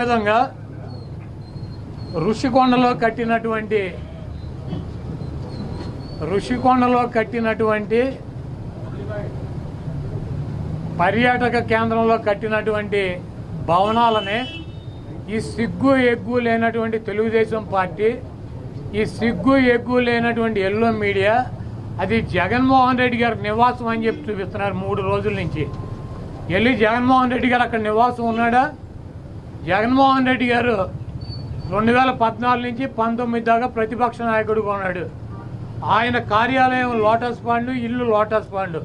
విధంగా ఋషికొండలో కట్టినటువంటి ఋషికొండలో కట్టినటువంటి పర్యాటక కేంద్రంలో కట్టినటువంటి భవనాలని ఈ సిగ్గు ఎగ్గు లేనటువంటి తెలుగుదేశం పార్టీ ఈ సిగ్గు ఎగ్గు లేనటువంటి ఎల్లో మీడియా అది జగన్మోహన్ రెడ్డి గారి నివాసం అని చెప్పి చూపిస్తున్నారు మూడు రోజుల నుంచి. వెళ్ళి జగన్మోహన్ రెడ్డి గారు అక్కడ నివాసం ఉన్నాడా? జగన్మోహన్ రెడ్డి గారు రెండు వేల పద్నాలుగు నుంచి పంతొమ్మిది దాకా ప్రతిపక్ష నాయకుడుగా ఉన్నాడు. ఆయన కార్యాలయం లోటస్ పాండు ఇల్లు లోటస్ పాండు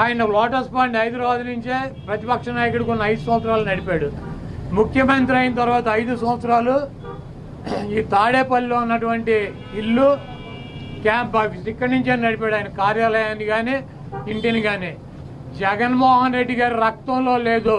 ఆయన లోటస్ పాండ్ హైదరాబాద్ నుంచే ప్రతిపక్ష నాయకుడికి ఉన్న ఐదు సంవత్సరాలు నడిపాడు. ముఖ్యమంత్రి అయిన తర్వాత ఐదు సంవత్సరాలు ఈ తాడేపల్లిలో ఉన్నటువంటి ఇల్లు క్యాంప్ ఆఫీస్ ఇక్కడి నుంచే నడిపాడు ఆయన కార్యాలయాన్ని కానీ ఇంటిని కానీ జగన్మోహన్ రెడ్డి గారి రక్తంలో లేదు.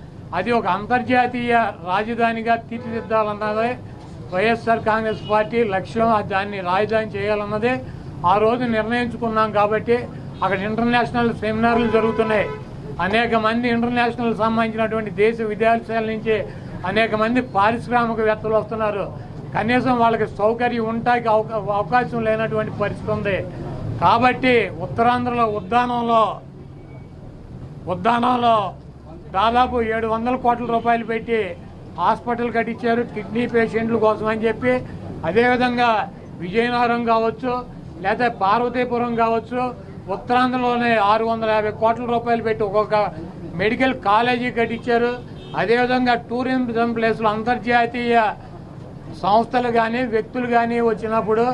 అది ఒక అంతర్జాతీయ రాజధానిగా తీర్చిదిద్దాలన్నదే వైఎస్ఆర్ కాంగ్రెస్ పార్టీ లక్ష్యం. దాన్ని రాజధాని చేయాలన్నదే ఆ రోజు నిర్ణయించుకున్నాం కాబట్టి అక్కడ ఇంటర్నేషనల్ సెమినార్లు జరుగుతున్నాయి. అనేక మంది ఇంటర్నేషనల్ సంబంధించినటువంటి దేశ విదేశాల నుంచి అనేక మంది పారిశ్రామికవేత్తలు వస్తున్నారు. కనీసం వాళ్ళకి సౌకర్యం ఉంటాకి అవకా- అవకాశం లేనటువంటి పరిస్థితి ఉంది. కాబట్టి ఉత్తరాంధ్రలో ఉద్దానంలో ఉద్దానంలో దాదాపు ఏడు వందల కోట్ల రూపాయలు పెట్టి హాస్పిటల్ కట్టించారు కిడ్నీ పేషెంట్ల కోసం అని చెప్పి. అదేవిధంగా విజయనగరం కావచ్చు లేదా పార్వతీపురం కావచ్చు ఉత్తరాంధ్రలోనే ఆరు వందల యాభై కోట్ల రూపాయలు పెట్టి ఒక్కొక్క మెడికల్ కాలేజీ కట్టించారు. అదేవిధంగా టూరిజం ప్లేస్లో అంతర్జాతీయ సంస్థలు కానీ వ్యక్తులు కానీ వచ్చినప్పుడు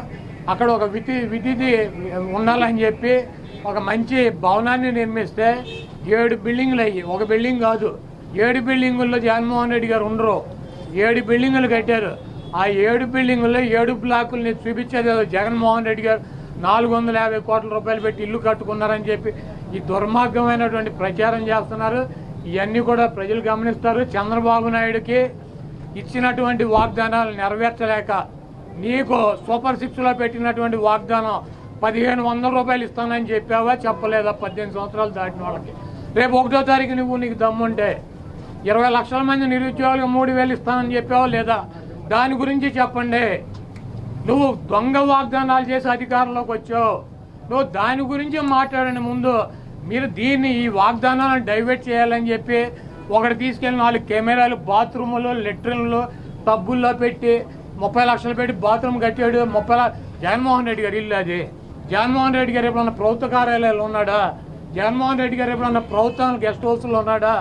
అక్కడ ఒక విధి విధిది ఉండాలని చెప్పి ఒక మంచి భవనాన్ని నిర్మిస్తే ఏడు బిల్డింగ్లు అయ్యి ఒక బిల్డింగ్ కాదు ఏడు బిల్డింగుల్లో జగన్మోహన్ రెడ్డి గారు ఉండరు. ఏడు బిల్డింగులు కట్టారు. ఆ ఏడు బిల్డింగుల్లో ఏడు బ్లాకుల్ని చూపించేది జగన్మోహన్ రెడ్డి గారు. నాలుగు వందల యాభై కోట్ల రూపాయలు పెట్టి ఇల్లు కట్టుకున్నారని చెప్పి ఈ దుర్మార్గమైనటువంటి ప్రచారం చేస్తున్నారు. ఇవన్నీ కూడా ప్రజలు గమనిస్తారు. చంద్రబాబు నాయుడుకి ఇచ్చినటువంటి వాగ్దానాలు నెరవేర్చలేక నీకు సూపర్ సిక్స్లో పెట్టినటువంటి వాగ్దానం పదిహేను వందల రూపాయలు ఇస్తానని చెప్పావా? చెప్పలేదా? పద్దెనిమిది సంవత్సరాలు దాటిన వాళ్ళకి. రేపు ఒకటో తారీఖు నువ్వు నీకు దమ్ముంటే ఇరవై లక్షల మంది నిరుద్యోగులకు మూడు వేలు ఇస్తానని చెప్పావా లేదా? దాని గురించి చెప్పండి. నువ్వు దొంగ వాగ్దానాలు చేసి అధికారంలోకి వచ్చావు. నువ్వు దాని గురించి మాట్లాడండి ముందు. మీరు దీన్ని ఈ వాగ్దానాలను డైవర్ట్ చేయాలని చెప్పి ఒకటి తీసుకెళ్ళి నాలుగు కెమెరాలు బాత్రూములు లెట్రిన్లు టబ్బుల్లో పెట్టి ముప్పై లక్షలు పెట్టి బాత్రూమ్ కట్టాడు ముప్పై జగన్మోహన్ రెడ్డి గారు ఇల్లు అది. జగన్మోహన్ రెడ్డి గారు ఎప్పుడన్నా ప్రభుత్వ కార్యాలయాలు ఉన్నాడా? జగన్మోహన్ రెడ్డి గారు ఎప్పుడన్నా ప్రభుత్వం గెస్ట్ హౌస్లో ఉన్నాడా?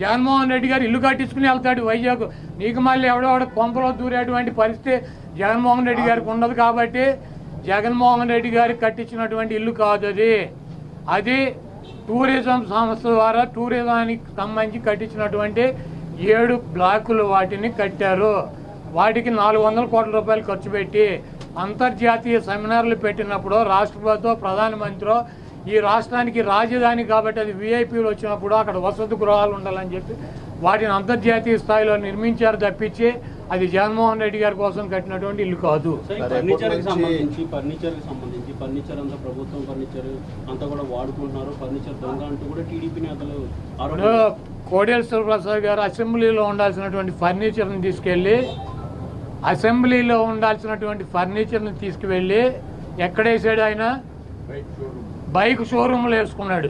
జగన్మోహన్ రెడ్డి గారు ఇల్లు కట్టించుకుని వెళ్తాడు వైజాగ్. నీకు మళ్ళీ ఎవడెవడ కొంపలో దూరేటువంటి పరిస్థితి జగన్మోహన్ రెడ్డి గారికి ఉండదు కాబట్టి జగన్మోహన్ రెడ్డి గారికి కట్టించినటువంటి ఇల్లు కాదు అది. అది టూరిజం సంస్థ ద్వారా టూరిజానికి సంబంధించి కట్టించినటువంటి ఏడు బ్లాకులు వాటిని కట్టారు. వాటికి నాలుగు వందల కోట్ల రూపాయలు ఖర్చు పెట్టి అంతర్జాతీయ సెమినార్లు పెట్టినప్పుడు రాష్ట్రపతితో ప్రధానమంత్రి ఈ రాష్ట్రానికి రాజధాని కాబట్టి అది విఐపీలు వచ్చినప్పుడు అక్కడ వసతి గృహాలు ఉండాలని చెప్పి వాటిని అంతర్జాతీయ స్థాయిలో నిర్మించారు తప్పించి అది జగన్మోహన్ రెడ్డి గారి కోసం కట్టినటువంటి ఇల్లు కాదు. సార్, ఈ మరి ఫర్నిచర్కి ఎప్పటి నుంచి- సంబంధించి ఫర్నిచర్కి సంబంధించి ఫర్నిచర్ అంతా ప్రభుత్వం ఫర్నిచర్ అంతా కూడా వాడుకుంటున్నారు. ఫర్నిచర్ దొంగ అంటూ కూడా టీడీపీ నేతలు కోడేశ్వర ప్రసాద్ గారు అసెంబ్లీలో ఉండాల్సినటువంటి ఫర్నిచర్ని తీసుకెళ్ళి అసెంబ్లీలో ఉండాల్సినటువంటి ఫర్నిచర్ని తీసుకువెళ్ళి ఎక్కడేసాడు ఆయన? బైక్ షోరూంలో వేసుకున్నాడు.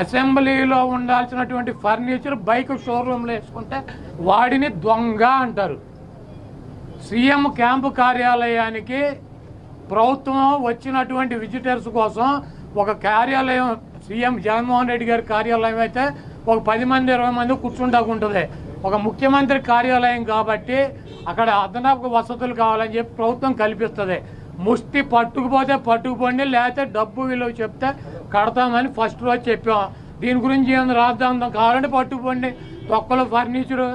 అసెంబ్లీలో ఉండాల్సినటువంటి ఫర్నిచర్ బైక్ షోరూంలో వేసుకుంటే వాడిని దొంగ అంటారు. సీఎం క్యాంపు కార్యాలయానికి ప్రభుత్వం వచ్చినటువంటి విజిటర్స్ కోసం ఒక కార్యాలయం సీఎం జగన్మోహన్ రెడ్డి గారి కార్యాలయం అయితే ఒక పది మంది ఇరవై మంది కూర్చుంటాకుంటుంది ఒక ముఖ్యమంత్రి కార్యాలయం కాబట్టి అక్కడ అదనపు వసతులు కావాలని చెప్పి ప్రభుత్వం కల్పిస్తుంది. ముష్టి పట్టుకుపోతే పట్టుకుపోండి లేకపోతే డబ్బు విలువ చెప్తే కడతామని ఫస్ట్ రోజు చెప్పాం. దీని గురించి ఏమైనా రాద్దాం కావాలంటే పట్టుకుపోండి. తొక్కలు ఫర్నిచరు.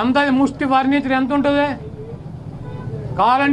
ఎంత ముష్టి ఫర్నిచర్ ఎంత ఉంటుంది? కావాలంటే